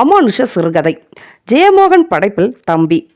அமானுஷ சிறுகதை. ஜெயமோகன் படைப்பில் தம்பி.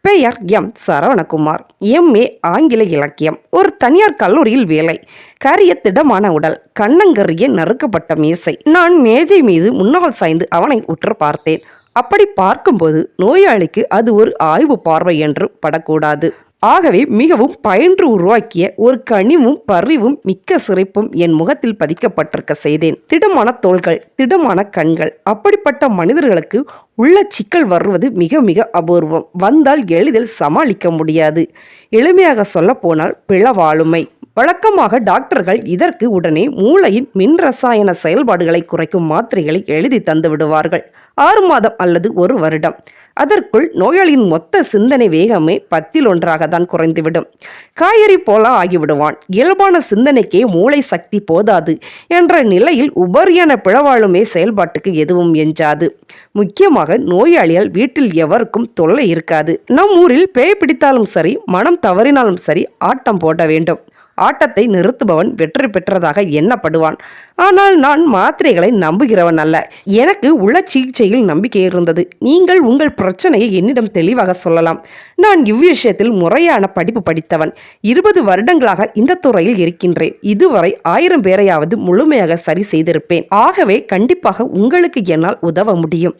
பெயர் எம். சரவணகுமார். எம்ஏ ஆங்கில இலக்கியம். ஒரு தனியார் கல்லூரியில் வேலை. கரிய திடமான உடல். கண்ணங்கரிய நறுக்கப்பட்ட மீசை. நான் மேஜை மீது முன்னால் சாய்ந்து அவனை உற்று பார்த்தேன். அப்படி பார்க்கும்போது நோயாளிக்கு அது ஒரு ஆய்வு பார்வை என்று படக்கூடாது. ஆகவே மிகவும் பயின்று உருவாக்கிய ஒரு கனிவும் பரிவும் மிக்க சிரிப்பும் என் முகத்தில் பதிக்கப்பட்டிருக்க செய்தேன். திடமான தோள்கள் திடமான கண்கள் அப்படிப்பட்ட மனிதர்களுக்கு உள்ள சிக்கல் வருவது மிக மிக அபூர்வம். வந்தால் எளிதில் சமாளிக்க முடியாது. எளிமையாக சொல்லப்போனால் பிளவாளுமை. வழக்கமாக டாக்டர்கள் இதற்கு உடனே மூளையின் மின் ரசாயன செயல்பாடுகளை குறைக்கும் மாத்திரைகளை எழுதி தந்து விடுவார்கள். ஆறு மாதம் அல்லது ஒரு வருடம். அதற்குள் நோயாளியின் மொத்த சிந்தனை வேகமே பத்தில் ஒன்றாக தான் குறைந்துவிடும். காய்கறி போல ஆகிவிடுவான். இயல்பான சிந்தனைக்கே மூளை சக்தி போதாது என்ற நிலையில் உபரியான பிளவாளுமே செயல்பாட்டுக்கு எதுவும் எஞ்சாது. முக்கியமாக நோயாளியால் வீட்டில் எவருக்கும் தொல்லை இருக்காது. நம் ஊரில் பேய் பிடித்தாலும் சரி மனம் தவறினாலும் சரி ஆட்டம் போட வேண்டும். ஆட்டத்தை நிறுத்துபவன் வெற்றி பெற்றதாக எண்ணப்படுவான். ஆனால் நான் மாத்திரைகளை நம்புகிறவன் அல்ல. எனக்கு உள்ள சிகிச்சையில் நம்பிக்கை இருந்தது. நீங்கள் உங்கள் பிரச்சனையை என்னிடம் தெளிவாக சொல்லலாம். நான் இவ்விஷயத்தில் முறையான படிப்பு படித்தவன். இருபது வருடங்களாக இந்த துறையில் இருக்கின்றேன். இதுவரை ஆயிரம் பேரையாவது முழுமையாக சரி செய்திருப்பேன். ஆகவே கண்டிப்பாக உங்களுக்கு என்னால் உதவ முடியும்.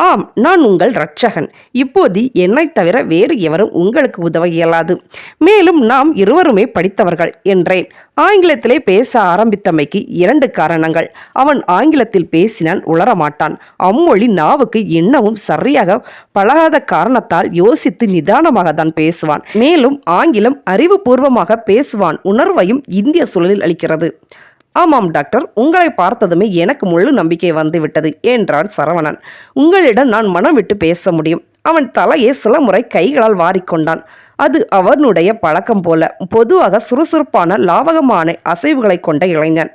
ஆம் நான் உங்கள் ரட்சகன் இப்போது என்னைத் தவிர வேறு எவரும் உங்களுக்கு உதவ இயலாது. மேலும் நாம் இருவருமே படித்தவர்கள் என்றேன். ஆங்கிலத்திலே பேச ஆரம்பித்தமைக்கு இரண்டு காரணங்கள். அவன் ஆங்கிலத்தில் பேசினான் உளரமாட்டான். அம்மொழி நாவுக்கு இன்னமும் சரியாக பழகாத காரணத்தால் யோசித்து நிதானமாக தான் பேசுவான். மேலும் ஆங்கிலம் அறிவுபூர்வமாக பேசுவான். உணர்வையும் இந்திய சூழலில் அளிக்கிறது. ஆமாம் டாக்டர். உங்களை பார்த்ததுமே எனக்கு முழு நம்பிக்கை வந்துவிட்டது என்றான் சரவணன். உங்களிடம் நான் மனம் விட்டு பேச முடியும். அவன் தலையை சில முறை கைகளால் வாரிக்கொண்டான். அது அவனுடைய பழக்கம் போல பொதுவாக சுறுசுறுப்பான லாவகமான அசைவுகளை கொண்ட இளைஞன்.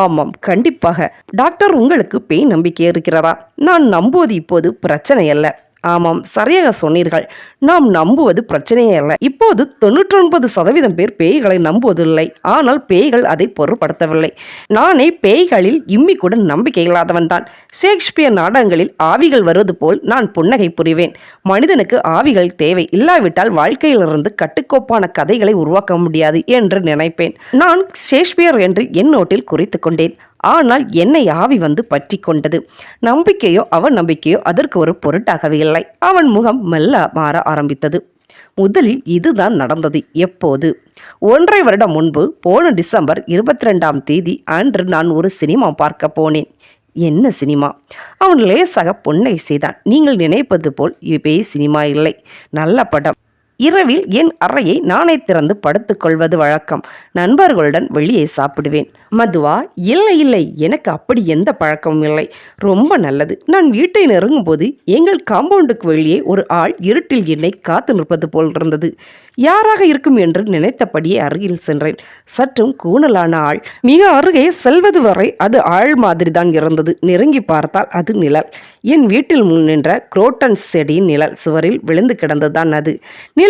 ஆமாம் கண்டிப்பாக. டாக்டர் உங்களுக்கு பேய் நம்பிக்கை இருக்கிறதா? நான் நம்புவது இப்போது பிரச்சனை அல்ல ஆமாம் சரியாக சொன்னீர்கள். நாம் நம்புவது பிரச்சனையே அல்ல. இப்போது தொண்ணூற்றொன்பது சதவீதம் பேர் பேய்களை நம்புவதில்லை. ஆனால் பேய்கள் அதை பொருட்படுத்தவில்லை. நானே பேய்களில் இம்மி கூட நம்பிக்கை இல்லாதவன் தான். ஷேக்ஸ்பியர் நாடகங்களில் ஆவிகள் வருவது போல் நான் புன்னகை புரிவேன். மனிதனுக்கு ஆவிகள் தேவை. இல்லாவிட்டால் வாழ்க்கையிலிருந்து கட்டுக்கோப்பான கதைகளை உருவாக்க முடியாது என்று நினைப்பேன். நான் ஷேக்ஸ்பியர் என்று என் நோட்டில் குறித்து கொண்டேன். ஆனால் என்னை ஆவி வந்து பற்றி கொண்டது நம்பிக்கையோ அவன் நம்பிக்கையோ அதற்கு ஒரு பொருட்டாகவே இல்லை. அவன் முகம் மெல்ல மாற ஆரம்பித்தது. முதலில் இதுதான் நடந்தது. எப்போது? ஒன்றரை வருடம் முன்பு போன டிசம்பர் இருபத்தி ரெண்டாம் தேதி அன்று நான் ஒரு சினிமா பார்க்க போனேன். என்ன சினிமா? அவன் லேசாக பொன்னை செய்தான். நீங்கள் நினைப்பது போல் இவை சினிமா இல்லை. நல்ல படம். இரவில் என் அறையை நானே திறந்து படுத்துக்கொள்வது வழக்கம். நண்பர்களுடன் வெளியே சாப்பிடுவேன். மதுவா இல்லை இல்லை எனக்கு அப்படி எந்த பழக்கமும் இல்லை. ரொம்ப நல்லது. நான் வீட்டை நெருங்கும் போது எங்கள் காம்பவுண்டுக்கு வெளியே ஒரு ஆள் இருட்டில் என்னை காத்து நிற்பது போல் இருந்தது. யாராக இருக்கும் என்று நினைத்தபடியே அருகில் சென்றேன். சற்றும் கூணலான ஆள். மிக அருகே செல்வது வரை அது ஆள் மாதிரி தான் இருந்தது. நெருங்கி பார்த்தால் அது நிழல். என் வீட்டில் முன் நின்ற குரோட்டன்ஸ் செடியின் நிழல் சுவரில் விழுந்து கிடந்ததுதான் அது.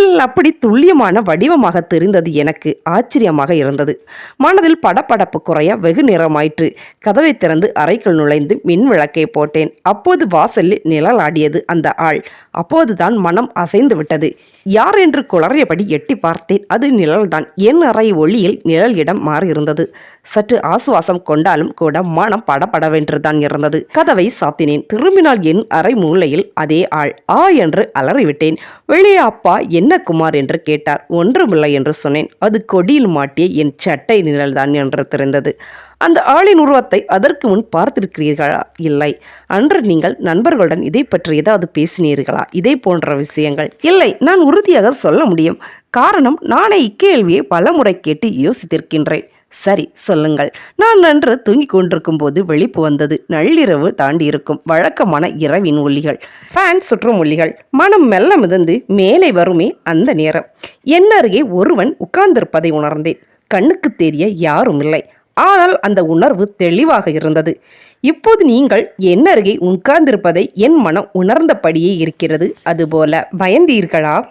நிழல் அப்படி துல்லியமான வடிவமாக தெரிந்தது எனக்கு ஆச்சரியமாக இருந்தது. மனதில் படபடப்பு குறைய வெகு நேரமாயிற்று. கதவை திறந்து அறைக்குள் நுழைந்து மின் விளக்கை போட்டேன். அப்போது வாசலில் நிழல் ஆடியது அந்த ஆள். அப்போதுதான் மனம் அசைந்து விட்டது. யார் என்று குளறியபடி எட்டி பார்த்தேன். அது நிழல்தான். என் அறை ஒளியில் நிழல் இடம் மாறியிருந்தது. சற்று ஆசுவாசம் கொண்டாலும் கூட மனம் படபடவென்றுதான் இருந்தது. கதவை சாத்தினேன். திரும்பினால் என் அறை மூலையில் அதே ஆள். ஆ என்று அலறிவிட்டேன். வெளியே அப்பா என்ன குமார்? என்று கேட்டார். ஒன்றுமில்லை என்று சொன்னேன். அது கொடியில் மாட்டிய என் சட்டை நிழல்தான் என்று தெரிந்தது. அந்த ஆளின் உருவத்தை அதற்கு முன் பார்த்திருக்கிறீர்களா? இல்லை. அன்று நீங்கள் நண்பர்களுடன் இதை பற்றி ஏதாவது பேசினீர்களா? இதை போன்ற விஷயங்கள். இல்லை நான் உறுதியாக சொல்ல முடியும். காரணம் நானே இக்கேள்வியை பல முறை கேட்டு யோசித்திருக்கின்றேன். சரி சொல்லுங்கள். நான் நன்று தூங்கிக் கொண்டிருக்கும் போது வெளிப்பு வந்தது. நள்ளிரவு தாண்டி இருக்கும் வழக்கமான இரவின் ஒல்லிகள் ஃபேன் சுற்றும் ஒலிகள். மனம் மெல்ல மிதந்து மேலே வருமே அந்த நேரம். என் அருகே ஒருவன் உட்கார்ந்திருப்பதை உணர்ந்தேன். கண்ணுக்கு தெரிய யாரும் இல்லை. ஆனால் அந்த உணர்வு தெளிவாக இருந்தது. இப்போது நீங்கள் என் அருகே உட்கார்ந்திருப்பதை என் மனம் உணர்ந்தபடியே இருக்கிறது. அதுபோல பயந்தீர்களா?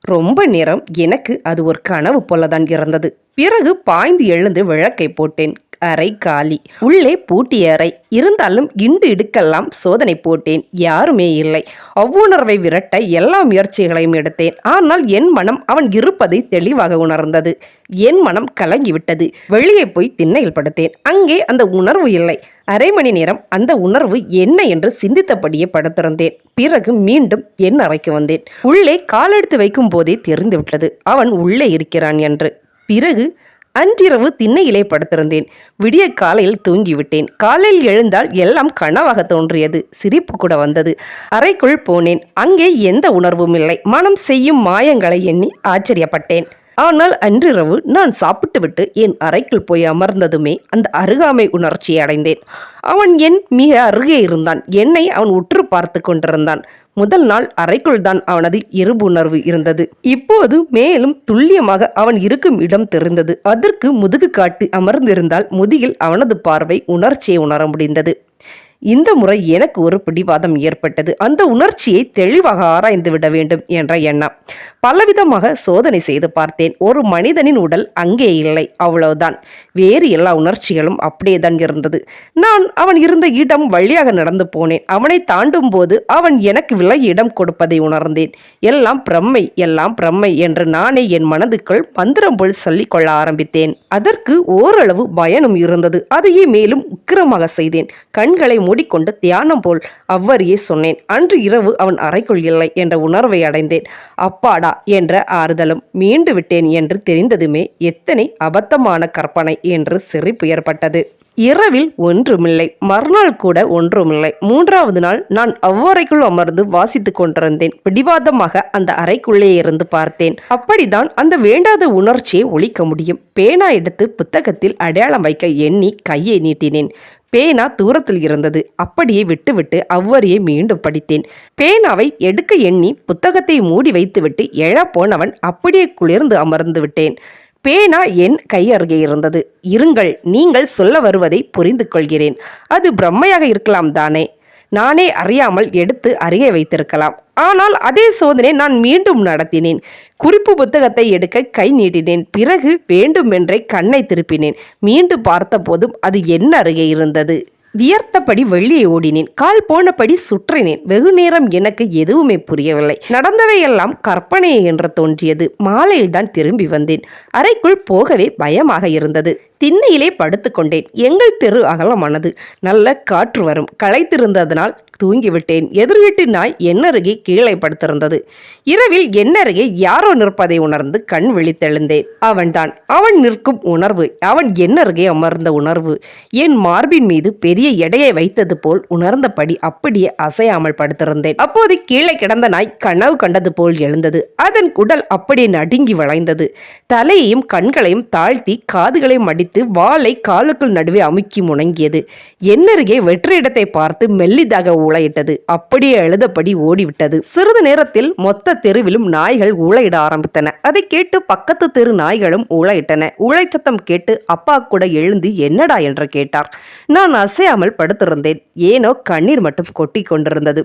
ரொம்ப நேரம் எனக்கு அது ஒரு கனவு போலதான் இருந்தது. பிறகு பாய்ந்து எழுந்து விளக்கை போட்டேன். அறை காலி. உள்ளே பூட்டிய அறை. இருந்தாலும் இண்டு இடுக்கெல்லாம் சோதனை போட்டேன். யாருமே இல்லை. அவ்வுணர்வை விரட்ட எல்லா முயற்சிகளையும் எடுத்தேன். ஆனால் என் மனம் அவன் இருப்பதை தெளிவாக உணர்ந்தது. என் மனம் கலங்கிவிட்டது. வெளியே போய் திண்ணையில் படுத்தேன். அங்கே அந்த உணர்வு இல்லை. அரை மணி நேரம் அந்த உணர்வு என்ன என்று சிந்தித்தபடியே படுத்திருந்தேன். பிறகு மீண்டும் என் அறைக்கு வந்தேன். உள்ளே காலெடுத்து வைக்கும் போதே தெரிந்துவிட்டது. அவன் உள்ளே இருக்கிறான் என்று. பிறகு அன்றிரவு திண்ணையிலே படுத்திருந்தேன் விடிய காலையில் தூங்கிவிட்டேன். காலையில் எழுந்தால் எல்லாம் கனவாக தோன்றியது. சிரிப்பு கூட வந்தது. அறைக்குள் போனேன். அங்கே எந்த உணர்வும் இல்லை. மனம் செய்யும் மாயங்களை எண்ணி ஆச்சரியப்பட்டேன். ஆனால் அன்றிரவு நான் சாப்பிட்டுவிட்டு என் அறைக்குள் போய் அமர்ந்ததுமே அந்த அருகாமை உணர்ச்சியை அடைந்தேன். அவன் என் மிக அருகே இருந்தான். என்னை அவன் உற்று பார்த்து கொண்டிருந்தான். முதல் நாள் அறைக்குள் தான் அவனது இருபுணர்வு இருந்தது. இப்போது மேலும் துல்லியமாக அவன் இருக்கும் இடம் தெரிந்தது. அதற்கு முதுகு காட்டி அமர்ந்திருந்தால் முதுகில் அவனது பார்வை உணர்ச்சியை உணர முடிந்தது. இந்த முறை எனக்கு ஒரு பிடிவாதம் ஏற்பட்டது. அந்த உணர்ச்சியை தெளிவாக ஆராய்ந்து விட வேண்டும் என்ற எண்ணம். பலவிதமாக சோதனை செய்து பார்த்தேன். ஒரு மனிதனின் உடல் அங்கே இல்லை. அவ்வளவுதான். வேறு எல்லா உணர்ச்சிகளும் அப்படியே தான் இருந்தது. நான் அவன் இருந்த இடம் வழியாக நடந்து போனேன். அவனை தாண்டும் போது அவன் எனக்கு விலகி இடம் கொடுப்பதை உணர்ந்தேன். எல்லாம் பிரம்மை எல்லாம் பிரம்மை என்று நானே என் மனதுக்குள் மந்திரம் போல் சொல்லிக் கொள்ள ஆரம்பித்தேன். அதற்கு ஓரளவு பயனும் இருந்தது. அதையே மேலும் உக்கிரமாக செய்தேன். கண்களை மூடிக்கொண்டு தியானம் போல் அவ்வறியே சொன்னேன். அன்று இரவு அவன் அறைக்குள் இல்லை என்ற உணர்வை அடைந்தேன். அப்பாடா என்ற ஆறுதலும் மீண்டு விட்டேன் என்று தெரிந்ததுமே எத்தனை அபத்தமான கற்பனை என்று சிரிப்பு ஏற்பட்டது. இரவில் ஒன்றுமில்லை. மறுநாள் கூட ஒன்றுமில்லை. மூன்றாவது நாள் நான் அவ்வறைக்குள் அமர்ந்து வாசித்து கொண்டிருந்தேன். பிடிவாதமாக அந்த அறைக்குள்ளே இருந்து பார்த்தேன். அப்படிதான் அந்த வேண்டாத உணர்ச்சியை ஒழிக்க முடியும். பேனா எடுத்து புத்தகத்தில் அடையாளம் வைக்க எண்ணி கையை நீட்டினேன். பேனா தூரத்தில் இருந்தது. அப்படியே விட்டுவிட்டு அவ்வறியை மீண்டும் படித்தேன். பேனாவை எடுக்க எண்ணி புத்தகத்தை மூடி வைத்துவிட்டு எழப் போனவன் அப்படியே குளிர்ந்து அமர்ந்து விட்டேன். பேனா என் கை அருகே இருந்தது. இருங்கள் நீங்கள் சொல்ல வருவதை புரிந்து கொள்கிறேன் அது பிரம்மையாக இருக்கலாம் தானே. நானே அறியாமல் எடுத்து அருகே வைத்திருக்கலாம். ஆனால் அதே சோதனை நான் மீண்டும் நடத்தினேன். குறிப்பு புத்தகத்தை எடுக்க கை நீட்டினேன். பிறகு வேண்டுமென்றே கண்ணை திருப்பினேன். மீண்டும் பார்த்தபோதும் அது என் அருகே இருந்தது. வியர்த்தபடி வெளியே ஓடினேன். கால் போனபடி சுற்றினேன். வெகு நேரம் எனக்கு எதுவுமே புரியவில்லை. நடந்தவையெல்லாம் கற்பனை என்று தோன்றியது. மாலையில் தான் திரும்பி வந்தேன். அறைக்குள் போகவே பயமாக இருந்தது. திண்ணையிலே படுத்துக்கொண்டேன். எங்கள் தெரு அகலமானது. நல்ல காற்று வரும். களைத்திருந்ததனால் தூங்கிவிட்டேன். எதிர் வீட்டு நாய் என்னருகே கீழே படுத்திருந்தது. இரவில் என்னருகே யாரோ நிற்பதை உணர்ந்து கண் விழித்தெழுந்தேன். அவன்தான். அவன் நிற்கும் உணர்வு. அவன் என்னருகே அமர்ந்த உணர்வு. என் மார்பின் மீது பெரிய எடையை வைத்தது போல் உணர்ந்தபடி அப்படியே அசையாமல் படுத்திருந்தேன். அப்போது கீழே கிடந்த நாய் கனவு கண்டது போல் எழுந்தது. அதன் குடல் அப்படியே நடுங்கி வளைந்தது. தலையையும் கண்களையும் தாழ்த்தி காதுகளையும் அடித்து வாளை காலுக்குள் நடுவே அமுக்கி முணங்கியது. என்னருகே வெற்றிடத்தை பார்த்து மெல்லிதாக ஊழையிட்டது அப்படியே எழுதப்படி ஓடிவிட்டது. சிறிது நேரத்தில் மொத்த தெருவிலும் நாய்கள் ஊளையிட ஆரம்பித்தன. அதை கேட்டு பக்கத்து தெரு நாய்களும் ஊளையிட்டன. ஊளைச்சத்தம் கேட்டு அப்பா கூட எழுந்து என்னடா? என்று கேட்டார். நான் அசையாமல் படுத்திருந்தேன். ஏனோ கண்ணீர் மட்டும் கொட்டி கொண்டிருந்தது.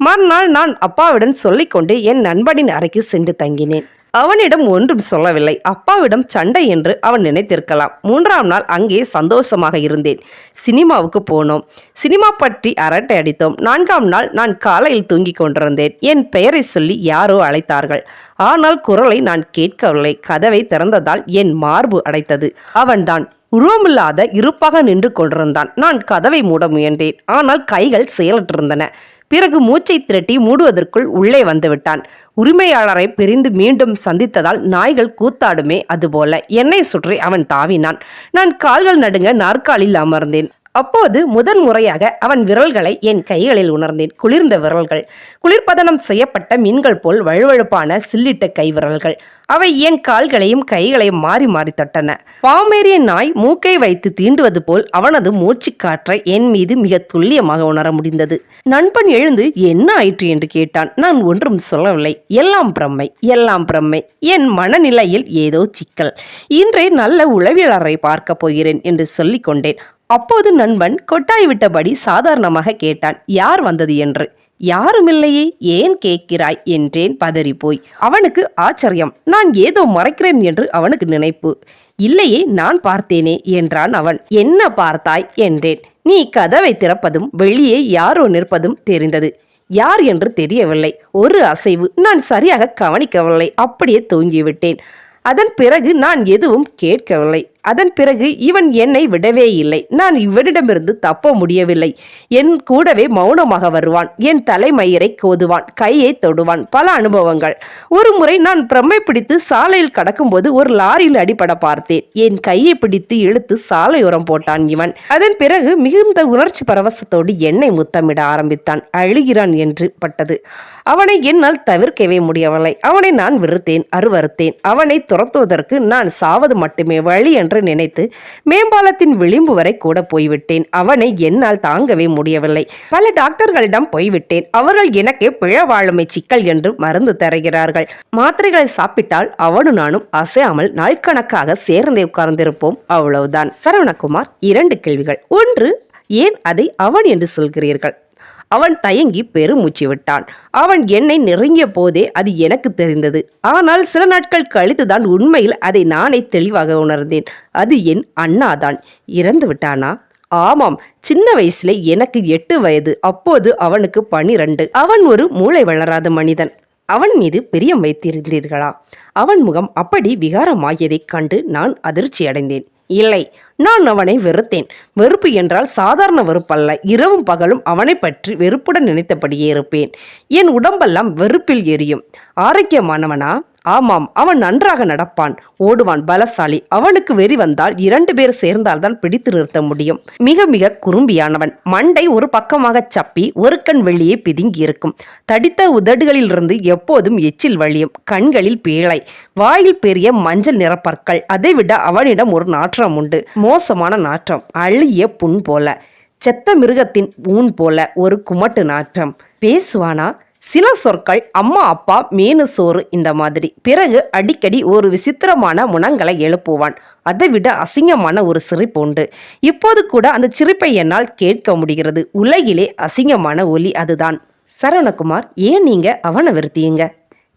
மறுநாள் நான் அப்பாவிடம் சொல்லிக்கொண்டு என் நண்பனின் அறைக்கு சென்று தங்கினேன். அவனிடம் ஒன்றும் சொல்லவில்லை. அப்பாவிடம் சண்டை என்று அவன் நினைத்திருக்கலாம். மூன்றாம் நாள் அங்கே சந்தோஷமாக இருந்தேன். சினிமாவுக்கு போனோம். சினிமா பற்றி அரட்டை அடித்தோம். நான்காம் நாள் நான் காலையில் தூங்கிக் கொண்டிருந்தேன். என் பெயரை சொல்லி யாரோ அழைத்தார்கள். ஆனால் குரலை நான் கேட்கவில்லை. கதவை திறந்ததால் என் மார்பு அடைத்தது. அவன்தான் உருவமில்லாத இருப்பாக நின்று கொண்டிருந்தான். நான் கதவை மூட முயன்றேன். ஆனால் கைகள் செயலற்றிருந்தன. பிறகு மூச்சை திரட்டி மூடுவதற்குள் உள்ளே வந்துவிட்டான். உரிமையாளரை பிரிந்து மீண்டும் சந்தித்ததால் நாய்கள் கூத்தாடுமே அதுபோல. என்னை சுற்றி அவன் தாவினான். நான் கால்கள் நடுங்க நாற்காலில் அமர்ந்தேன். அப்போது முதன் முறையாக அவன் விரல்களை என் கைகளில் உணர்ந்தேன். குளிர்ந்த விரல்கள். குளிர்பதனம் செய்யப்பட்ட மீன்கள் போல் வழுவழுப்பான சில்லிட்ட கை விரல்கள். அவை என் கால்களையும் கைகளையும் மாறி மாறி தட்டன. பாமேரிய நாய் மூக்கை வைத்து தீண்டுவது போல் அவனது மூச்சு காற்றை என் மீது மிக துல்லியமாக உணர முடிந்தது. நண்பன் எழுந்து என்ன ஆயிற்று? என்று கேட்டான். நான் ஒன்றும் சொல்லவில்லை. எல்லாம் பிரம்மை. எல்லாம் பிரம்மை. என் மனநிலையில் ஏதோ சிக்கல். இன்றே நல்ல உளவியலரை பார்க்க போகிறேன் என்று சொல்லிக் கொண்டேன். அப்போது நண்பன் கொட்டாய் விட்டபடி சாதாரணமாக கேட்டான் யார் வந்தது என்று? யாருமில்லையே ஏன் கேட்கிறாய்? என்றேன் பதறிப்போய். அவனுக்கு ஆச்சரியம். நான் ஏதோ மறைக்கிறேன் என்று அவனுக்கு நினைப்பு. இல்லையே நான் பார்த்தேனே என்றான் அவன். என்ன பார்த்தாய்? என்றேன். நீ கதவை திறப்பதும் வெளியே யாரோ நிற்பதும் தெரிந்தது. யார் என்று தெரியவில்லை. ஒரு அசைவு. நான் சரியாக கவனிக்கவில்லை. அப்படியே தூங்கிவிட்டேன். அதன் பிறகு நான் எதுவும் கேட்கவில்லை. அதன் பிறகு இவன் என்னை விடவே இல்லை. நான் இவனிடமிருந்து தப்ப முடியவில்லை. என் கூடவே மௌனமாக வருவான். என் தலைமயிரை கோதுவான். கையை தொடுவான். பல அனுபவங்கள். ஒரு முறை நான் பிரம்மை பிடித்து சாலையில் கடக்கும்போது ஒரு லாரியில் அடிபட பார்த்தேன். என் கையை பிடித்து இழுத்து சாலையோரம் போட்டான் இவன். அதன் பிறகு மிகுந்த உணர்ச்சி பரவசத்தோடு என்னை முத்தமிட ஆரம்பித்தான். அழுகிறான் என்று பட்டது. அவனை என்னால் தவிர்க்கவே முடியவில்லை. அவனை நான் வெறுத்தேன் அருவறுத்தேன் அவனை துரத்துவதற்கு நான் சாவது மட்டுமே வழி என்று நினைத்து மேம்பாலத்தின் விளிம்பு வரை கூட போய்விட்டேன். அவனை என்னால் தாங்கவே முடியவில்லை. பல டாக்டர்களிடம் போய்விட்டேன். அவர்கள் எனக்கு பிழவாழுமை சிக்கல் என்று மருந்து தருகிறார்கள். மாத்திரைகளை சாப்பிட்டால் அவனும் நானும் அசையாமல் நாட்கணக்காக சேர்ந்தே உட்கார்ந்திருப்போம். அவ்வளவுதான். சரவணகுமார் இரண்டு கேள்விகள். ஒன்று ஏன் அதை அவன் என்று சொல்கிறீர்கள்? அவன் தயங்கி பெருமூச்சு விட்டான் அவன் என்னை நெருங்கிய போதே அது எனக்கு தெரிந்தது. ஆனால் சில நாட்கள் கழித்துதான் உண்மையில் அதை நானே தெளிவாக உணர்ந்தேன். அது என் அண்ணாதான். இறந்து விட்டானா? ஆமாம் சின்ன வயசுல எனக்கு எட்டு வயது. அப்போது அவனுக்கு பனிரெண்டு. அவன் ஒரு மூளை வளராத மனிதன். அவன் மீது பிரியம் வைத்திருந்தீர்களா? அவன் முகம் அப்படி விகாரமாகியதைக் கண்டு நான் அதிர்ச்சி அடைந்தேன் இல்லை. நான் அவனை வெறுத்தேன். வெறுப்பு என்றால் சாதாரண வெறுப்பல்ல. இரவும் பகலும் அவனை பற்றி வெறுப்புடன் நினைத்தபடியே இருப்பேன். என் உடம்பெல்லாம் வெறுப்பில் எரியும். ஆரோக்கியமானவனா? ஆமாம் அவன் நன்றாக நடப்பான் ஓடுவான் பலசாலி. அவனுக்கு வெறி வந்தால் இரண்டு பேர் சேர்ந்தால்தான் பிடித்து நிறுத்த முடியும். மிக மிக குறும்பியானவன். மண்டை ஒரு பக்கமாக சப்பி ஒரு கண் வெளியே பிதுங்கி இருக்கும். தடித்த உதடுகளிலிருந்து எப்போதும் எச்சில் வழியும் கண்களில் பீழை. வாயில் பெரிய மஞ்சள் நிறப்பற்கள் அதைவிட அவனிடம் ஒரு நாற்றம் உண்டு. மோசமான நாற்றம். அழுகிய புண் போல. செத்த மிருகத்தின் ஊன் போல ஒரு குமட்டு நாற்றம். பேசுவானா? சில சொற்கள் அம்மா அப்பா மீனு சோறு இந்த மாதிரி. பிறகு அடிக்கடி ஒரு விசித்திரமான முனங்களை எழுப்புவான். அதை விட அசிங்கமான ஒரு சிரிப்பு உண்டு. இப்போது கூட அந்த சிரிப்பை என்னால் கேட்க முடிகிறது. உலகிலே அசிங்கமான ஒலி அதுதான். சரவணகுமார் ஏன் நீங்க அவனை வெறுத்தீங்க?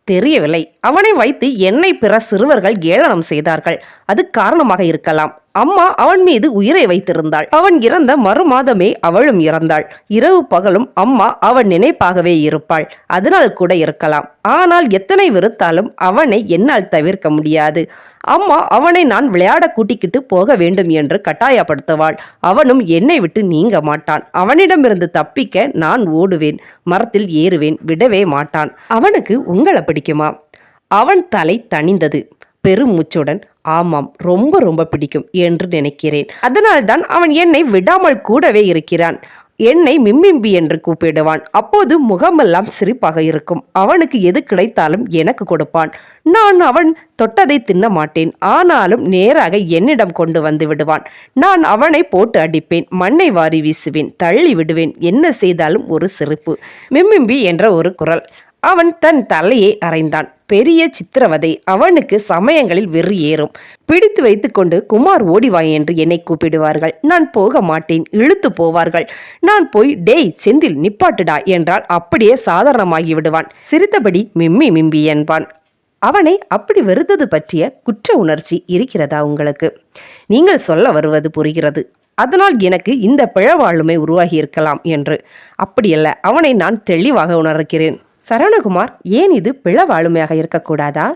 தெரியவில்லை. அவனை வைத்து என்னை பிற சிறுவர்கள் ஏளனம் செய்தார்கள். அது காரணமாக இருக்கலாம். அம்மா அவன் மீது உயிரை வைத்திருந்தாள். அவன் இறந்த மறுமாதமே அவளும் இறந்தாள். இரவு பகலும் அம்மா அவன் நினைப்பாகவே இருப்பாள். அதனால் கூட இருக்கலாம். ஆனால் எத்தனை வெறுத்தாலும் அவனை என்னால் தவிர்க்க முடியாது. அம்மா அவனை நான் விளையாட கூட்டிக்கிட்டு போக வேண்டும் என்று கட்டாயப்படுத்துவாள். அவனும் என்னை விட்டு நீங்க மாட்டான். அவனிடமிருந்து தப்பிக்க நான் ஓடுவேன். மரத்தில் ஏறுவேன். விடவே மாட்டான். அவனுக்கு உங்களை பிடிக்குமா? அவன் தலை தணிந்தது. பெருமூச்சுடன் ஆமாம் ரொம்ப ரொம்ப பிடிக்கும் என்று நினைக்கிறேன். அதனால்தான் அவன் என்னை விடாமல் கூடவே இருக்கிறான். என்னை மிம்மிம்பி என்று கூப்பிடுவான். அப்போது முகமெல்லாம் சிரிப்பாக இருக்கும். அவனுக்கு எது கிடைத்தாலும் எனக்கு கொடுப்பான். நான் அவன் தொட்டதை தின்ன மாட்டேன். ஆனாலும் நேராக என்னிடம் கொண்டு வந்து விடுவான். நான் அவனை போட்டு அடிப்பேன். மண்ணை வாரி வீசுவேன். தள்ளி விடுவேன். என்ன செய்தாலும் ஒரு சிரிப்பு. மிம்மிம்பி என்ற ஒரு குரல். அவன் தன் தலையை அறைந்தான் பெரிய சித்திரவதை அவனுக்கு சமயங்களில் வெறி ஏறும். பிடித்து வைத்துக்கொண்டு குமார் ஓடிவா என்று என்னை கூப்பிடுவார்கள். நான் போக மாட்டேன். இழுத்து போவார்கள். நான் போய் டேய் செந்தில் நிப்பாட்டுடா என்றால் அப்படியே சாதாரணமாகி விடுவான். சிரித்தபடி மிம்மி மிம்பி என்பான். அவனை அப்படி வெறுத்தது பற்றிய குற்ற உணர்ச்சி இருக்கிறதா உங்களுக்கு? நீங்கள் சொல்ல வருவது புரிகிறது. அதனால் எனக்கு இந்த பிழவாளுமை உருவாகி இருக்கலாம் என்று. அப்படியல்ல அவனை நான் தெளிவாக உணர்கிறேன். சரவணகுமார் ஏன் இது பிளவாளுமையாக இருக்கக்கூடாதா?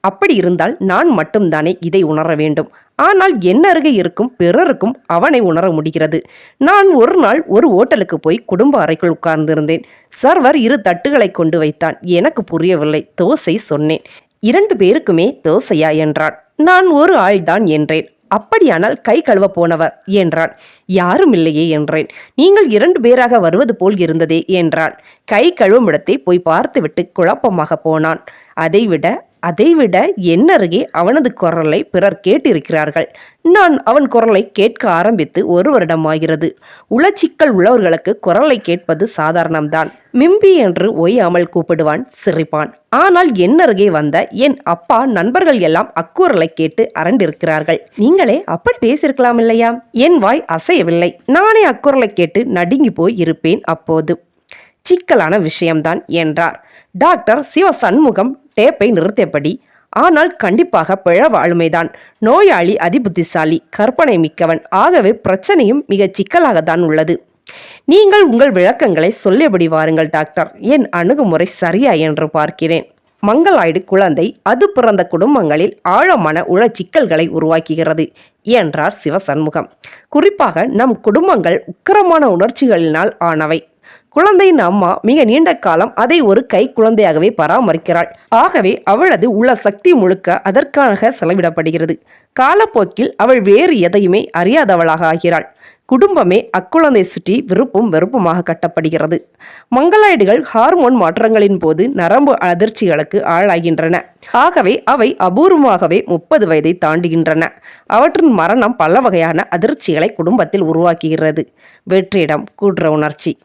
அப்படி இருந்தால் நான் மட்டும்தானே இதை உணர வேண்டும். ஆனால் என் அருகே இருக்கும் பிறருக்கும் அவனை உணர முடிகிறது. நான் ஒரு நாள் ஒரு ஓட்டலுக்கு போய் குடும்ப அறைக்குள் உட்கார்ந்திருந்தேன். சர்வர் இரு தட்டுகளை கொண்டு வைத்தான். எனக்கு புரியவில்லை. தோசை சொன்னேன். இரண்டு பேருக்குமே தோசையா? என்றான் நான் ஒரு ஆள்தான் என்றேன். அப்படியானால் கை கழுவ போனவர் என்றான். யாரும் இல்லையே என்றேன். நீங்கள் இரண்டு பேராக வருவது போல் இருந்ததே என்றான். கை கழுவும் இடத்தை போய் பார்த்துவிட்டு குழப்பமாக போனான். அதைவிட அதைவிட என்னருகே அவனது குரலை பிறர் கேட்டிருக்கிறார்கள். நான் அவன் குரலை கேட்க ஆரம்பித்து ஒரு வருடமாகிறது. உளச்சிக்கல் உள்ளவர்களுக்கு குரலை கேட்பது சாதாரணம்தான். மிம்பி என்று ஒய்யாமல் கூப்பிடுவான் சிரிப்பான். ஆனால் என்னருகே வந்த என் அப்பா நண்பர்கள் எல்லாம் அக்குரலை கேட்டு அரண்டிருக்கிறார்கள். நீங்களே அப்படி பேசியிருக்கலாம் இல்லையா? என் வாய் அசையவில்லை. நானே அக்குரலை கேட்டு நடுங்கி போய் இருப்பேன் அப்போது. சிக்கலான விஷயம்தான் என்றார். டாக்டர் சிவ சண்முகம் டேப்பை நிறுத்தியபடி ஆனால் கண்டிப்பாக பிழவ ஆளுமைதான் நோயாளி அதிபுத்திசாலி கற்பனை மிக்கவன். ஆகவே பிரச்சனையும் மிகச் சிக்கலாகத்தான் உள்ளது. நீங்கள் உங்கள் விளக்கங்களை சொல்லியபடி வாருங்கள் டாக்டர். என் அணுகுமுறை சரியா என்று பார்க்கிறேன். மங்களாய்டு குழந்தை அது பிறந்த குடும்பங்களில் ஆழமான உள சிக்கல்களை உருவாக்குகிறது என்றார் சிவசண்முகம் குறிப்பாக நம் குடும்பங்கள் உக்கிரமான உணர்ச்சிகளினால் ஆனவை. குழந்தையின் அம்மா மிக நீண்ட காலம் அதை ஒரு கை குழந்தையாகவே பராமரிக்கிறாள். ஆகவே அவளது உள்ள சக்தி முழுக்க அதற்காக செலவிடப்படுகிறது. காலப்போக்கில் அவள் வேறு எதையுமே அறியாதவளாக ஆகிறாள். குடும்பமே அக்குழந்தை சுற்றி விருப்பும் வெறுப்புமாக கட்டப்படுகிறது. மங்களாய்டுகள் ஹார்மோன் மாற்றங்களின் போது நரம்பு அதிர்ச்சிகளுக்கு ஆளாகின்றன. ஆகவே அவை அபூர்வமாகவே முப்பது வயதை தாண்டுகின்றன. அவற்றின் மரணம் பல வகையான அதிர்ச்சிகளை குடும்பத்தில் உருவாக்குகிறது. வெற்றிடம் கூற்ற உணர்ச்சி.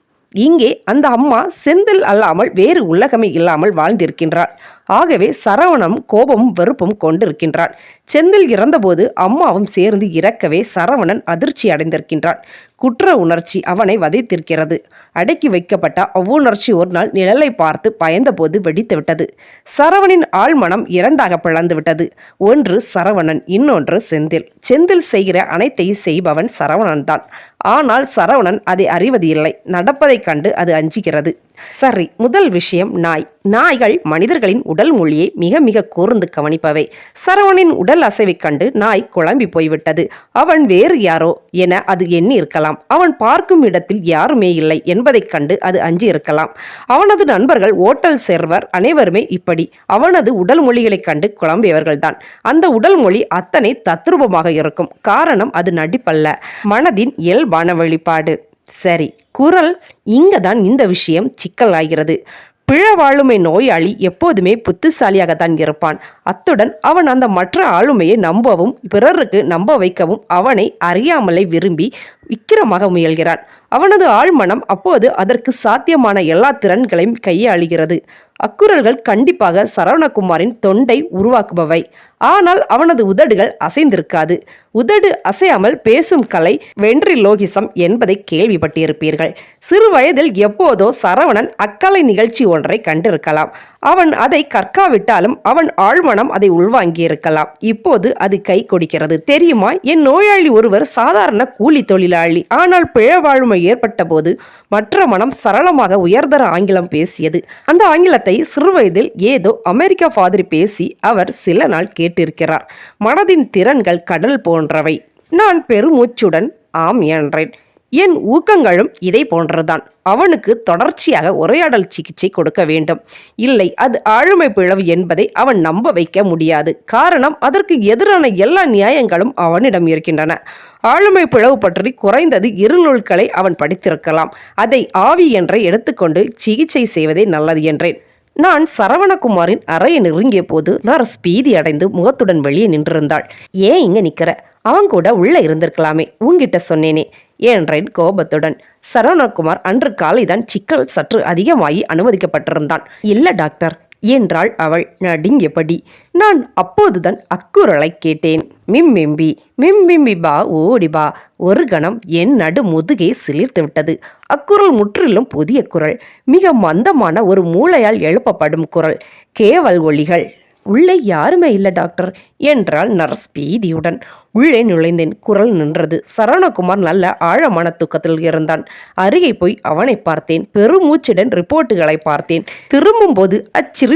இங்கே அந்த அம்மா செந்தில் அல்லாமல் வேறு உலகமே இல்லாமல் வாழ்ந்திருக்கின்றாள். ஆகவே சரவணம் கோபமும் வெறுப்பும் கொண்டிருக்கின்றான் செந்தில் இறந்தபோது அம்மாவும் சேர்ந்து இறக்கவே சரவணன் அதிர்ச்சி அடைந்திருக்கின்றான். குற்ற உணர்ச்சி அவனை வதைத்திருக்கிறது. அடக்கி வைக்கப்பட்ட அவ்வுணர்ச்சி ஒரு நாள் நிழலை பார்த்து பயந்தபோது வெடித்து விட்டது சரவணின் ஆழ்மனம் இரண்டாக பிளந்து விட்டது ஒன்று சரவணன் இன்னொன்று செந்தில். செந்தில் செய்கிற அனைத்தையும் செய்பவன் சரவணன்தான். ஆனால் சரவணன் அதை அறிவது இல்லை நடப்பதைக் கண்டு அது அஞ்சுகிறது. சரி முதல் விஷயம் நாய். நாய்கள் மனிதர்களின் உடல் மொழியை மிக மிக கூர்ந்து கவனிப்பவை. சரவணின் உடல் அசைவைக் கண்டு நாய் குழம்பி போய்விட்டது. அவன் வேறு யாரோ என அது எண்ணி இருக்கலாம். அவன் பார்க்கும் இடத்தில் யாருமே இல்லை என்பதைக் கண்டு அது அஞ்சி இருக்கலாம். அவனது நண்பர்கள் ஓட்டல் சேர்வர் அனைவருமே இப்படி. அவனது உடல் மொழிகளைக் கண்டு குழம்பியவர்கள்தான். அந்த உடல் மொழி அத்தனை தத்ரூபமாக இருக்கும். காரணம் அது நடிப்பல்ல. மனதின் இயல்பான வெளிப்பாடு. சரி குரல் இங்கே தான் இந்த விஷயம் சிக்கலாகிறது. பிழவாளுமை நோயாளி எப்போதுமே புத்திசாலியாகத்தான் இருப்பான். அத்துடன் அவன் அந்த மற்ற ஆளுமையை நம்பவும் பிறருக்கு நம்ப வைக்கவும் அவனை அறியாமலே விரும்பி விக்கிரமாக முயல்கிறான் அவனது ஆழ்மனம் அப்போது அதற்கு சாத்தியமான எல்லா திறன்களையும் கையாளுகிறது. அக்குரல்கள் கண்டிப்பாக சரவணகுமாரின் தொண்டை உருவாக்குபவை. ஆனால் அவனது உதடுகள் அசைந்திருக்காது. உதடு அசையாமல் பேசும் கலை வென்ட்ரிலோகிசம் என்பதை கேள்விப்பட்டிருப்பீர்கள். சிறு வயதில் எப்போதோ சரவணன் அக்கலை நிகழ்ச்சி ஒன்றை கண்டிருக்கலாம். அவன் அதை கற்காவிட்டாலும் அவன் ஆழ்மனம் அதை உள்வாங்கியிருக்கலாம். இப்போது அது கை கொடுக்கிறது. தெரியுமா? என் நோயாளி ஒருவர் சாதாரண கூலி தொழிலாளி ஆனால் பிழவாழ்மை ஏற்பட்ட போது மற்ற மனம் சரளமாக உயர்தர ஆங்கிலம் பேசியது. அந்த ஆங்கிலத்தை சிறுவயதில் ஏதோ அமெரிக்க பாதிரி பேசி அவர் சில நாள் கேட்டிருக்கிறார். மனதின் திறன்கள் கடல் போன்றவை. நான் பெருமூச்சுடன் ஆம் என்றேன். என் ஊக்கங்களும் இதை போன்றதுதான். அவனுக்கு தொடர்ச்சியாக உரையாடல் சிகிச்சை கொடுக்க வேண்டும். இல்லை அது ஆளுமை பிளவு என்பதை அவன் நம்ப வைக்க முடியாது. காரணம் அதற்கு எதிரான எல்லா நியாயங்களும் அவனிடம் இருக்கின்றன. ஆளுமை பிளவு பற்றி குறைந்தது இரு நூல்களை அவன் படித்திருக்கலாம். அதை ஆவி என்றே எடுத்துக்கொண்டு சிகிச்சை செய்வதே நல்லது என்றேன். நான் சரவணகுமாரின் அறையை நெருங்கிய போது நர்ஸ் பீதி அடைந்து முகத்துடன் வெளியே நின்றிருந்தாள். ஏன் இங்கே நிற்கிற அவங்க கூட உள்ளே இருந்திருக்கலாமே உங்ககிட்ட சொன்னேனே என்றேன் கோபத்துடன். சரவணகுமார் அன்று காலைதான் சிக்கல் சற்று அதிகமாகி அனுமதிக்கப்பட்டிருந்தான். இல்லை டாக்டர் என்றாள் அவள் நடுங்கியபடி. நான் அப்போதுதான் அக்குரலை கேட்டேன். மிம்மிம்பி மிம்மிம்பி பா ஓடி பா. ஒரு கணம் என் நடு முதுகே சிலிர்த்து விட்டது. அக்குரல் முற்றிலும் புதிய குரல் மிக மந்தமான ஒரு மூளையால் எழுப்பப்படும் குரல் கேவல் ஒளிகள் உள்ளே யாருமே இல்லை டாக்டர் என்றாள் நர்ஸ் பீதியுடன். உள்ளே நுழைந்தேன். குரல் நின்றது. சரவணகுமார் நல்ல ஆழமான தூக்கத்தில் இருந்தான். அருகே போய் அவனை பார்த்தேன். பெருமூச்சுடன் ரிப்போர்ட்டுகளை பார்த்தேன். திரும்பும்போது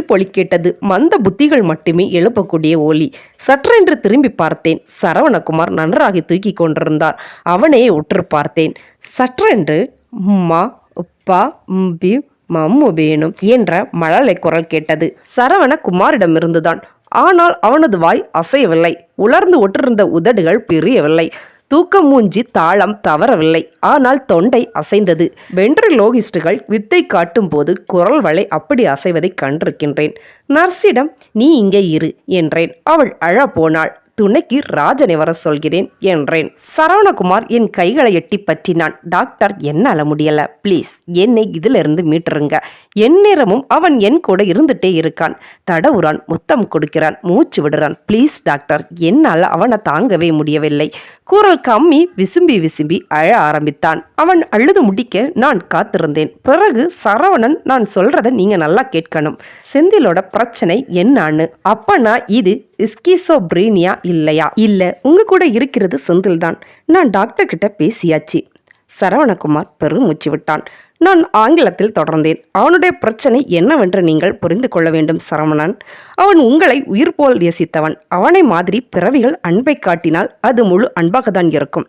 பொலி கேட்டது. மந்த புத்திகள் மட்டுமே எழுப்பக்கூடிய ஒலி. சற்றென்று திரும்பி பார்த்தேன். சரவணகுமார் நன்றாக தூக்கி கொண்டிருந்தார். அவனையே உற்று பார்த்தேன். சற்றென்று உம்மா உப்பா உம்பி மம்மு வேணும் என்ற மழலை குரல் கேட்டது. சரவண குமாரிடமிருந்துதான். ஆனால் அவனது வாய் அசையவில்லை. உலர்ந்து ஒட்டிருந்த உதடுகள் பிரியவில்லை. தூக்கம் மூஞ்சி தாளம் தவறவில்லை. ஆனால் தொண்டை அசைந்தது. வென்ட்ரிலோகிஸ்டுகள் வித்தை காட்டும் போது குரல் வளை அப்படி அசைவதை கண்டிருக்கின்றேன். நர்ஸிடம் நீ இங்கே இரு என்றேன். அவள் அழ போனாள். துணைக்கு ராஜனை வர சொல்கிறேன் என்றேன். சரவணகுமார் என் கைகளை எட்டி பற்றினான். டாக்டர் என்னால முடியல. ப்ளீஸ் என்னை இதிலிருந்து மீட்டுருங்க. எந்நேரமும் அவன் என் கூட இருந்துட்டே இருக்கான். தடவுறான் முத்தம் கொடுக்கிறான் மூச்சு விடுறான். ப்ளீஸ் டாக்டர் என்னால் அவனை தாங்கவே முடியவில்லை. கூறல் கம்மி விசும்பி விசும்பி அழ ஆரம்பித்தான். அவன் அழுது முடிக்க நான் காத்திருந்தேன். பிறகு சரவணன் நான் சொல்றதை நீங்க நல்லா கேட்கணும். செந்திலோட பிரச்சனை என்னான்னு. அப்பனா இது ஸ்கிசோப்ரீனியா இல்லையா? இல்லை உங்க கூட இருக்கிறது செந்தில் தான் நான் டாக்டர் கிட்ட பேசியாச்சு. சரவணகுமார் பெருமூச்சு விட்டான். நான் ஆங்கிலத்தில் தொடர்ந்தேன். அவனுடைய பிரச்சனை என்னவென்று நீங்கள் புரிந்து கொள்ள வேண்டும் சரவணன். அவன் உங்களை உயிர் போல் நேசித்தவன். அவனை மாதிரி பிறவிகள் அன்பை காட்டினால் அது முழு அன்பாக தான் இருக்கும்.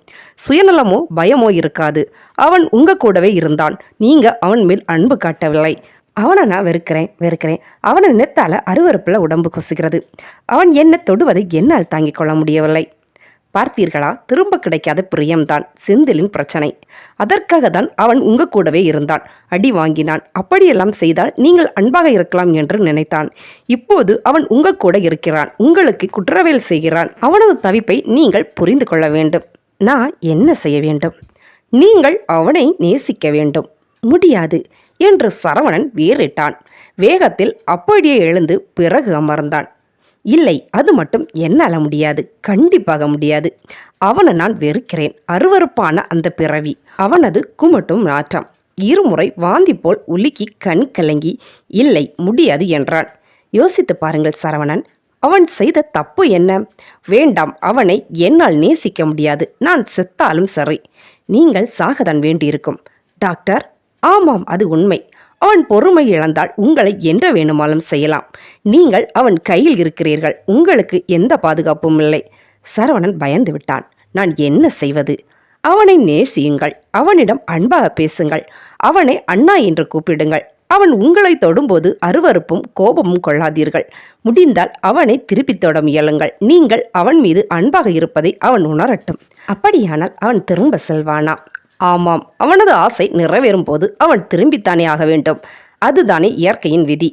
சுயநலமோ பயமோ இருக்காது. அவன் உங்க கூடவே இருந்தான். நீங்க அவன் மேல் அன்பு காட்டவில்லை. அவனை நான் வெறுக்கிறேன் வெறுக்கிறேன். அவனை நினைத்தால அருவருப்பில் உடம்பு கொசுகிறது. அவன் என்ன தொடுவதை என்னால் தாங்கிக் கொள்ள முடியவில்லை. பார்த்தீர்களா? திரும்ப கிடைக்காத பிரியம்தான் செந்திலின் பிரச்சனை. அதற்காக தான் அவன் உங்க கூடவே இருந்தான். அடி வாங்கினான். அப்படியெல்லாம் செய்தால் நீங்கள் அன்பாக இருக்கலாம் என்று நினைத்தான். இப்போது அவன் உங்க கூட இருக்கிறான். உங்களுக்கு குற்றவியல் செய்கிறான். அவனது தவிப்பை நீங்கள் புரிந்து கொள்ள வேண்டும். நான் என்ன செய்ய வேண்டும்? நீங்கள் அவனை நேசிக்க வேண்டும். முடியாது என்று சரவணன் வேறிட்டான். வேகத்தில் அப்படியே எழுந்து பிறகு அமர்ந்தான். இல்லை அது மட்டும் என்னால் முடியாது கண்டிப்பாக முடியாது. அவனை நான் வெறுக்கிறேன் அருவருப்பான அந்த பிறவி. அவனது குமட்டும் நாற்றம். இருமுறை வாந்தி போல் உலுக்கி கண் கலங்கி இல்லை முடியாது என்றான். யோசித்து பாருங்கள் சரவணன் அவன் செய்த தப்பு என்ன? வேண்டாம் அவனை என்னால் நேசிக்க முடியாது நான் செத்தாலும் சரி. நீங்கள் சாகதான் வேண்டியிருக்கும். டாக்டர் ஆமாம் அது உண்மை. அவன் பொறுமை இழந்தால் உங்களை என்ற வேணுமாலும் செய்யலாம். நீங்கள் அவன் கையில் இருக்கிறீர்கள் உங்களுக்கு எந்த பாதுகாப்பும் இல்லை. சரவணன் பயந்து விட்டான். நான் என்ன செய்வது? அவனை நேசியுங்கள் அவனிடம் அன்பாக பேசுங்கள் அவனை அண்ணா என்று கூப்பிடுங்கள். அவன் உங்களை தொடும்போது அருவருப்பும் கோபமும் கொள்ளாதீர்கள். முடிந்தால் அவனை திருப்பி தொட முயலுங்கள். நீங்கள் அவன் மீது அன்பாக இருப்பதை அவன் உணரட்டும். அப்படியானால் அவன் திரும்ப செல்வானா? ஆமாம் அவனது ஆசை நிறைவேறும் போது அவன் திரும்பித்தானே ஆக வேண்டும். அதுதானே இயற்கையின் விதி.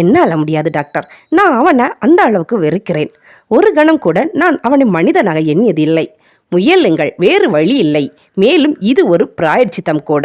என்னால் முடியாது டாக்டர். நான் அவனை அந்த அளவுக்கு வெறுக்கிறேன். ஒரு கணம் கூட நான் அவனை மனிதனாக எண்ணியது இல்லை முயலுங்கள் வேறு வழி இல்லை. மேலும் இது ஒரு பிராயச்சித்தம் கூட.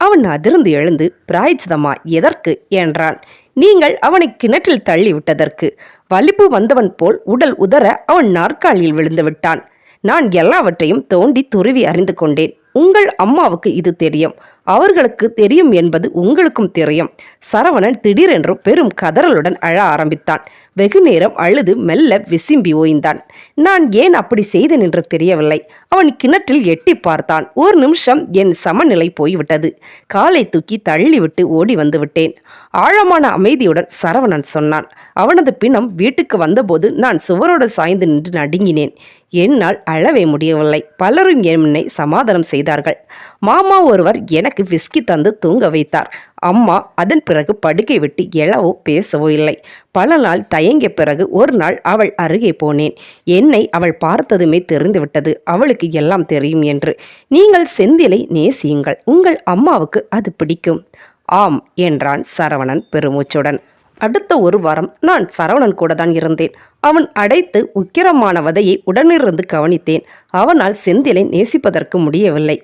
அவன் அதிர்ந்து எழுந்து பிராயச்சிதமா எதற்கு என்றான். நீங்கள் அவனை கிணற்றில் தள்ளி விட்டதற்கு வலிப்பு வந்தவன் போல் உடல் உதற அவன் நாற்காலியில் விழுந்து விட்டான். நான் எல்லாவற்றையும் தோண்டி துருவி அறிந்து கொண்டேன். உங்கள் அம்மாவுக்கு இது தெரியும். அவர்களுக்கு தெரியும் என்பது உங்களுக்கும் தெரியும். சரவணன் திடீரென்று பெரும் கதறலுடன் அழ ஆரம்பித்தான். வெகு நேரம் அழுது மெல்ல விசும்பி ஓய்ந்தான். நான் ஏன் அப்படி செய்தேன் என்று தெரியவில்லை. அவன் கிணற்றில் எட்டி பார்த்தான். ஒரு நிமிஷம் என் சமநிலை போய்விட்டது. காலை தூக்கி தள்ளிவிட்டு ஓடி வந்து விட்டேன். ஆழமான அமைதியுடன் சரவணன் சொன்னான். அவனது பிணம் வீட்டுக்கு வந்தபோது நான் சுவரோடு சாய்ந்து நின்று நடுங்கினேன். என்னால் அழவே முடியவில்லை. பலரும் என்னை சமாதானம் செய்தார்கள். மாமா ஒருவர் எனக்கு விஸ்கி தந்து தூங்க வைத்தார். அம்மா அதன் பிறகு படுக்கை விட்டு எழவோ பேசவோ இல்லை. பல நாள் தயங்கிய பிறகு ஒரு நாள் அவள் அருகே போனேன். என்னை அவள் பார்த்ததுமே தெரிந்துவிட்டது அவளுக்கு எல்லாம் தெரியும் என்று. நீங்கள் செந்திலை நேசியுங்கள். உங்கள் அம்மாவுக்கு அது பிடிக்கும். ஆம் என்றான் சரவணன் பெருமூச்சுடன். அடுத்த ஒரு வாரம் நான் சரவணன் கூட தான் இருந்தேன். அவன் அடைத்து உக்கிரமான வதையை உடனிருந்து கவனித்தேன். அவனால் செந்திலை நேசிப்பதற்கு முடியவில்லை.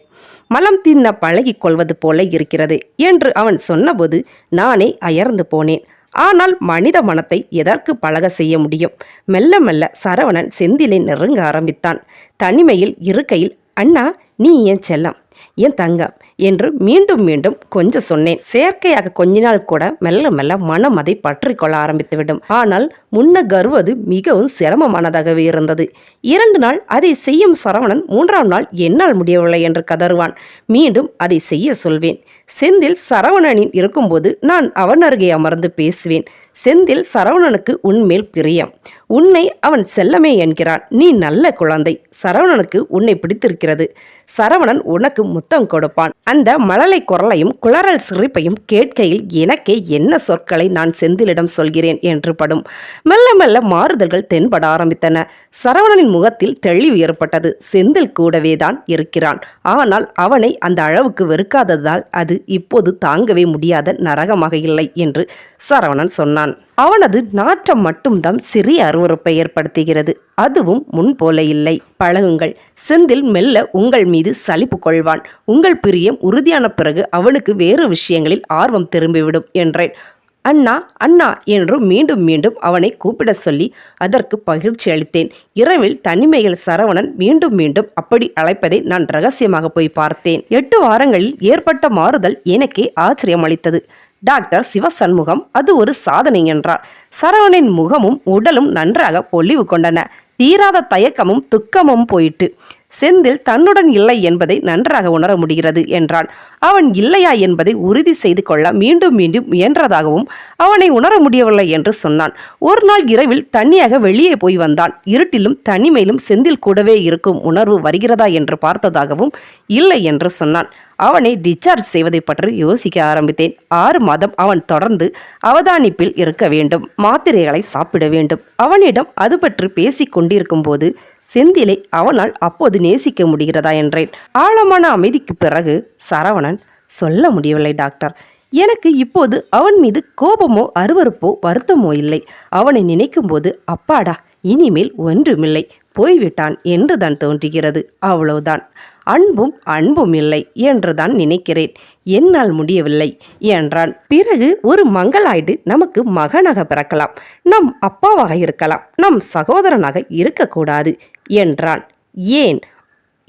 மலம் தின்ன பழகிக் கொள்வது போல இருக்கிறது என்று அவன் சொன்னபோது நானே அயர்ந்து போனேன். ஆனால் மனித மனத்தை எதற்கு பழக செய்ய முடியும்? மெல்ல மெல்ல சரவணன் செந்திலை நெருங்க ஆரம்பித்தான். தனிமையில் இருக்கையில் அண்ணா நீ என் செல்லம்? என் தங்கம்? என்று மீண்டும் மீண்டும் கொஞ்சம் சொன்னேன். செயற்கையாக கொஞ்ச நாள் கூட மெல்ல மெல்ல மனம் அதை பற்றி கொள்ள ஆரம்பித்துவிடும். ஆனால் முன்ன கருவது மிகவும் சிரமமானதாகவே இருந்தது. இரண்டு நாள் அதை செய்யும் சரவணன் மூன்றாம் நாள் என்னால் முடியவில்லை என்று கதறுவான். மீண்டும் அதை செய்ய சொல்வேன். செந்தில் சரவணனின் இருக்கும்போது நான் அவன் அருகே அமர்ந்து பேசுவேன். செந்தில் சரவணனுக்கு உன்மேல் பிரியம். உன்னை அவன் செல்லமே என்கிறான். நீ நல்ல குழந்தை. சரவணனுக்கு உன்னை பிடித்திருக்கிறது. சரவணன் உனக்கு முத்தம் கொடுப்பான். அந்த மழலை குரலையும் குளறல் சிரிப்பையும் கேட்கையில் எனக்கே என்ன சொற்களை நான் செந்திலிடம் சொல்கிறேன் என்று படும் மெல்ல மெல்ல மாறுதல்கள் தென்பட ஆரம்பித்தன. சரவணனின் முகத்தில் தெளிவு ஏற்பட்டது. செந்தில் கூடவே தான் இருக்கிறான். ஆனால் அவனை அந்த அளவுக்கு வெறுக்காததால் அது இப்போது தாங்கவே முடியாத நரகமாக இல்லை என்று சரவணன் சொன்னான். அவனது நாற்றம் மட்டும்தான் சிறிய அருவருப்பை ஏற்படுத்துகிறது. அதுவும் முன் போல இல்லை. பழகுங்கள். செந்தில் மெல்ல உங்கள் மீது சலிப்பு கொள்வான். உங்கள் பிரியம் உறுதியான பிறகு அவனுக்கு வேறு விஷயங்களில் ஆர்வம் திரும்பிவிடும் என்றேன். அண்ணா அண்ணா என்று மீண்டும் மீண்டும் அவனை கூப்பிட சொல்லி அதற்கு பகிர்ச்சி அளித்தேன். இரவில் தனிமையில் சரவணன் மீண்டும் மீண்டும் அப்படி அழைப்பதை நான் ரகசியமாக போய் பார்த்தேன். எட்டு வாரங்களில் ஏற்பட்ட மாறுதல் எனக்கே ஆச்சரியம் அளித்தது டாக்டர் சிவசண்முகம் அது ஒரு சாதனை என்றார். சரவணின் முகமும் உடலும் நன்றாக பொலிவு கொண்டன. தீராத தயக்கமும் துக்கமும் போயிட்டு செந்தில் தன்னுடன் இல்லை என்பதை நன்றாக உணர முடிகிறது என்றான். அவன் இல்லையா என்பதை உறுதி செய்து கொள்ள மீண்டும் மீண்டும் முயன்றதாகவும் அவனை உணர முடியவில்லை என்று சொன்னான். ஒரு நாள் இரவில் தனியாக வெளியே போய் வந்தான். இருட்டிலும் தனிமையிலும் செந்தில் கூடவே இருக்கும் உணர்வு வருகிறதா என்று பார்த்ததாகவும் இல்லை என்று சொன்னான். அவனை டிஸ்சார்ஜ் செய்வதை பற்றி யோசிக்க ஆரம்பித்தேன். ஆறு மாதம் அவன் தொடர்ந்து அவதானிப்பில் இருக்க வேண்டும். மாத்திரைகளை சாப்பிட வேண்டும். அவனிடம் அது பற்றி பேசிக் கொண்டிருக்கும் போது செந்திலை அவனால் அப்போது நேசிக்க முடிகிறதா என்றேன். ஆழமான அமைதிக்கு பிறகு சரவணன் சொல்ல முடியவில்லை டாக்டர். எனக்கு இப்போது அவன் மீது கோபமோ அருவருப்போ வருத்தமோ இல்லை. அவனை நினைக்கும்போது அப்பாடா இனிமேல் ஒன்றுமில்லை. போய்விட்டான் என்றுதான் தோன்றுகிறது. அவ்வளவுதான். அன்பும் அன்பும் இல்லை என்றுதான் நினைக்கிறேன். என்னால் முடியவில்லை என்றான். பிறகு ஒரு மங்களாய்டு நமக்கு மகனாக பிறக்கலாம். நம் அப்பாவாக இருக்கலாம். நம் சகோதரனாக இருக்கக்கூடாது. என்றான். ஏன்?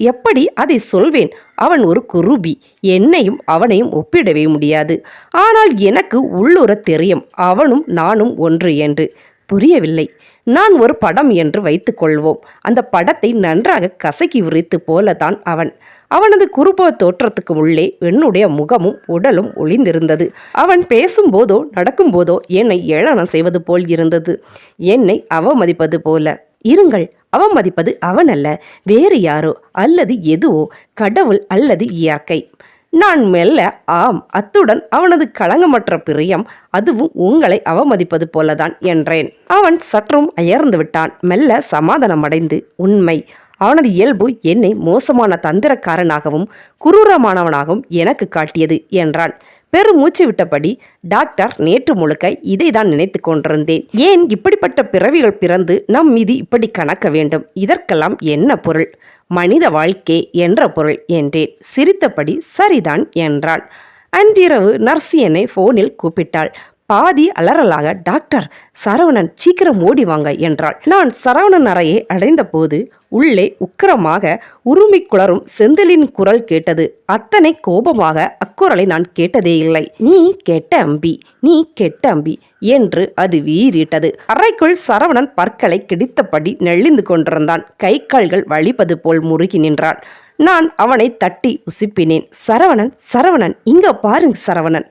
எப்படி அதை சொல்வேன்? அவன் ஒரு குருபி. என்னையும் அவனையும் ஒப்பிடவே முடியாது. ஆனால் எனக்கு உள்ளுர தெரியும். அவனும் நானும் ஒன்று என்று. புரியவில்லை. நான் ஒரு படம் என்று வைத்துக்கொள்வோம் அந்த படத்தை நன்றாக கசக்கி உரித்து போலதான் அவன். அவனது குறுபோ தோற்றத்துக்கு உள்ளே என்னுடைய முகமும் உடலும் ஒளிந்திருந்தது. அவன் பேசும்போதோ நடக்கும்போதோ என்னை ஏளனம் செய்வது போல் இருந்தது. என்னை அவமதிப்பது போல. இருங்கள் அவமதிப்பது அவனல்ல வேறு யாரோ அல்லது எதுவோ கடவுள் அல்லது இயற்கை. நான் மெல்ல ஆம் அத்துடன் அவனது களங்கமற்ற பிரியம் அதுவும் உங்களை அவமதிப்பது போலதான் என்றேன். அவன் சற்றும் அயர்ந்து விட்டான் மெல்ல சமாதானமடைந்து உண்மை. அவனது இயல்பு என்னை மோசமான தந்திரக்காரனாகவும் குரூரமானவனாகவும் எனக்கு காட்டியது என்றான். பெருமூச்சு விட்டபடி டாக்டர் நேற்று முழுக்க இதை தான் நினைத்து கொண்டிருந்தேன். ஏன் இப்படிப்பட்ட பிறவிகள் பிறந்து நம் மீது இப்படி கணக்க வேண்டும்? இதற்கெல்லாம் என்ன பொருள்? மனித வாழ்க்கை என்ற பொருள் என்றேன். சிரித்தபடி சரிதான் என்றான் அன்றிரவு நர்ஸ் என்னை ஃபோனில் கூப்பிட்டாள். பாதி அலறலாக டாக்டர் சரவணன் சீக்கிரம் ஓடி வாங்க என்றாள். நான் சரவணன் அறையை அடைந்தபோது உள்ளே உக்கிரமாக உருமி குளரும் செந்திலின் குரல் கேட்டது. அத்தனை கோபமாக அக்குரலை நான் கேட்டதே இல்லை. நீ கெட்ட அம்பி நீ கெட்ட அம்பி என்று அது வீறிட்டது. அறைக்குள் சரவணன் பற்களை கிடித்தபடி நெளிந்து கொண்டிருந்தான். கை கால்கள் வலிப்பது போல் முறுகி நின்றான் நான் அவனை தட்டி உசிப்பினேன். சரவணன் சரவணன் இங்க பாருங்க சரவணன்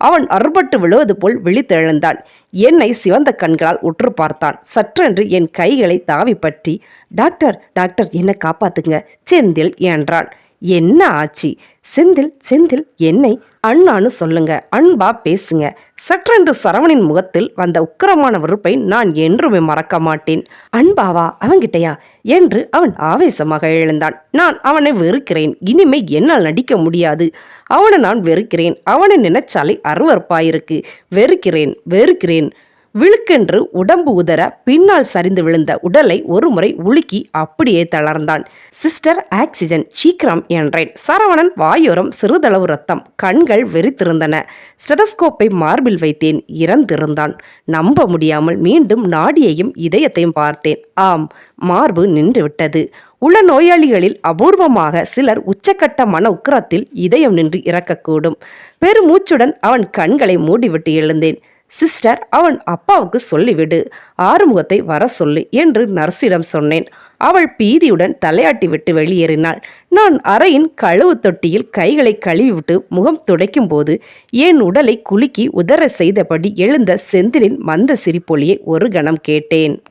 அவன் அறுபட்டு விழுவது போல் விழித்தெழுந்தான் என்னை சிவந்த கண்களால் உற்று பார்த்தான். சற்றென்று என் கைகளை தாவி பற்றி டாக்டர் டாக்டர் என்னை காப்பாத்துங்க செந்தில் என்றான். என்ன ஆச்சு? செந்தில் செந்தில் என்னை அண்ணான்னு சொல்லுங்க. அன்பா பேசுங்க. சற்றென்று சரவணின் முகத்தில் வந்த உக்கிரமான வெறுப்பை நான் என்றுமே மறக்க மாட்டேன். அன்பாவா? அவங்கிட்டயா? என்று அவன் ஆவேசமாக எழுந்தான். நான் அவனை வெறுக்கிறேன். இனிமே என்னால் நடிக்க முடியாது. அவனை நான் வெறுக்கிறேன். அவனை நினைச்சாலே அருவறுப்பாயிருக்கு வெறுக்கிறேன் வெறுக்கிறேன். விழுக்கென்று உடம்பு உதற பின்னால் சரிந்து விழுந்த உடலை ஒருமுறை உலுக்கி அப்படியே தளர்ந்தான். சிஸ்டர் ஆக்சிஜன் சீக்கிரம் என்றேன். சரவணன் வாயோரம் சிறிதளவு ரத்தம் கண்கள் வெறித்திருந்தன. ஸ்டெதஸ்கோப்பை மார்பில் வைத்தேன் இறந்திருந்தான். நம்ப முடியாமல் மீண்டும் நாடியையும் இதயத்தையும் பார்த்தேன். ஆம் மார்பு நின்றுவிட்டது. உள்ள நோயாளிகளில் அபூர்வமாக சிலர் உச்சக்கட்ட மன உக்கிரத்தில் இதயம் நின்று இறக்கக்கூடும். பெருமூச்சுடன் அவன் கண்களை மூடிவிட்டு எழுந்தேன். சிஸ்டர் அவன் அப்பாவுக்கு சொல்லிவிடு. ஆறுமுகத்தை வர சொல்லு என்று நர்ஸிடம் சொன்னேன். அவள் பீதியுடன் தலையாட்டி விட்டு வெளியேறினாள். நான் அறையின் கழுவு தொட்டியில் கைகளை கழுவிவிட்டு முகம் துடைக்கும் போது என் உடலை குலுக்கி உதற செய்தபடி எழுந்த செந்திலின் மந்த சிரிப்பொலியை ஒரு கணம் கேட்டேன்.